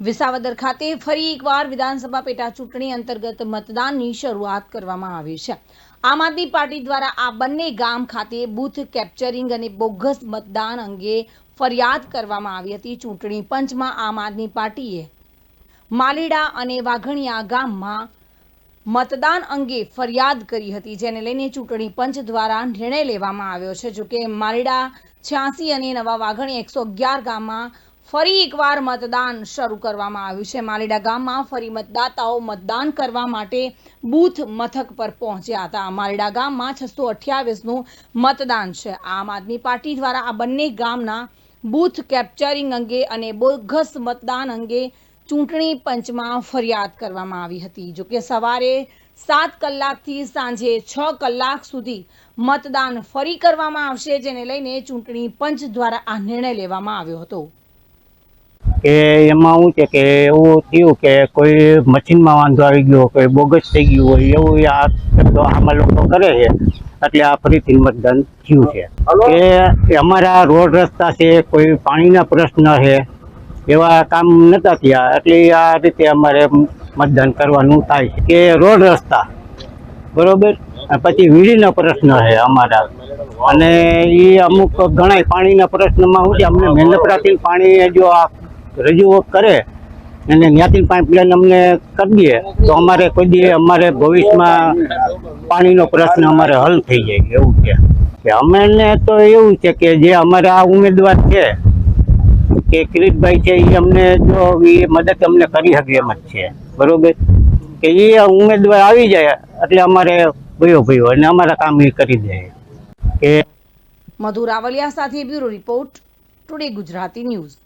વિસાવદર ખાતે ફરી એકવાર વિધાનસભા પેટા ચૂંટણી અંતર્ગત મતદાનની શરૂઆત કરવામાં આવી છે. આમ આદમી પાર્ટી દ્વારા આ બંને ગામ ખાતે બૂથ કેપ્ચરિંગ અને બોગસ મતદાન અંગે ફરિયાદ કરવામાં આવી હતી. ચૂંટણી પંચમાં આમ આદમી પાર્ટીએ માલીડા અને વાઘણિયા ગામમાં મતદાન અંગે ફરિયાદ કરી હતી, જેને લઈને ચૂંટણી પંચ દ્વારા નિર્ણય લેવામાં આવ્યો છે. જોકે માલીડા છ્યાસી અને નવા વાઘણી એકસો અગિયાર ગામમાં ફરી એકવાર મતદાન શરૂ કરવામાં આવ્યું છે. માલીડા ગામમાં ફરી મતદાતાઓ મતદાન કરવા માટે બૂથ મથક પર પહોંચ્યા હતા. માલીડા ગામમાં છસો અઠ્યાવીસનું મતદાન છે. આમ આદમી પાર્ટી દ્વારા આ બંને ગામના બૂથ કેપ્ચરિંગ અંગે અને બોગસ મતદાન અંગે ચૂંટણી પંચમાં ફરિયાદ કરવામાં આવી હતી. જોકે સવારે સાત કલાકથી સાંજે છ કલાક સુધી મતદાન ફરી કરવામાં આવશે, જેને લઈને ચૂંટણી પંચ દ્વારા આ નિર્ણય લેવામાં આવ્યો હતો. કે એમાં શું છે કે એવું થયું કે કોઈ મશીનમાં વાંધો આવી ગયો કોઈ બોગસ થઈ ગયું હોય એવું આ શબ્દો આમાં લોકો કરે છે. એટલે આ ફરીથી મતદાન થયું છે. કે અમારા રોડ રસ્તા છે કોઈ પાણીના પ્રશ્ન છે એવા કામ નતા થયા. એટલે આ રીતે અમારે મતદાન કરવાનું થાય છે. કે રોડ રસ્તા બરોબર? પછી વીજળીનો પ્રશ્ન છે અમારા. અને એ અમુક ઘણા પાણીના પ્રશ્નમાં શું છે અમને મહેનપરાથી પાણી જો આ રજૂ કરે અને ત્યાંથી પાઇપલાઇન અમને કરી દે, તો અમારે કોઈ દી અમારે ભવિષ્યમાં પાણીનો પ્રશ્ન અમારે હલ થઈ જાય એવું છે. કે અમને તો એવું છે કે જે અમારા આ ઉમેદવાર છે, કે કિરીટભાઈ છે એ અમને જો એ મદદ અમને કરી શકે એમ જ છે, બરોબર? કે એ ઉમેદવાર આવી જાય એટલે અમારે ભયો ભયો અને અમારા કામ એ કરી દે. કે મધુ રાવલિયા સાથે bureau report, today Gujarati news.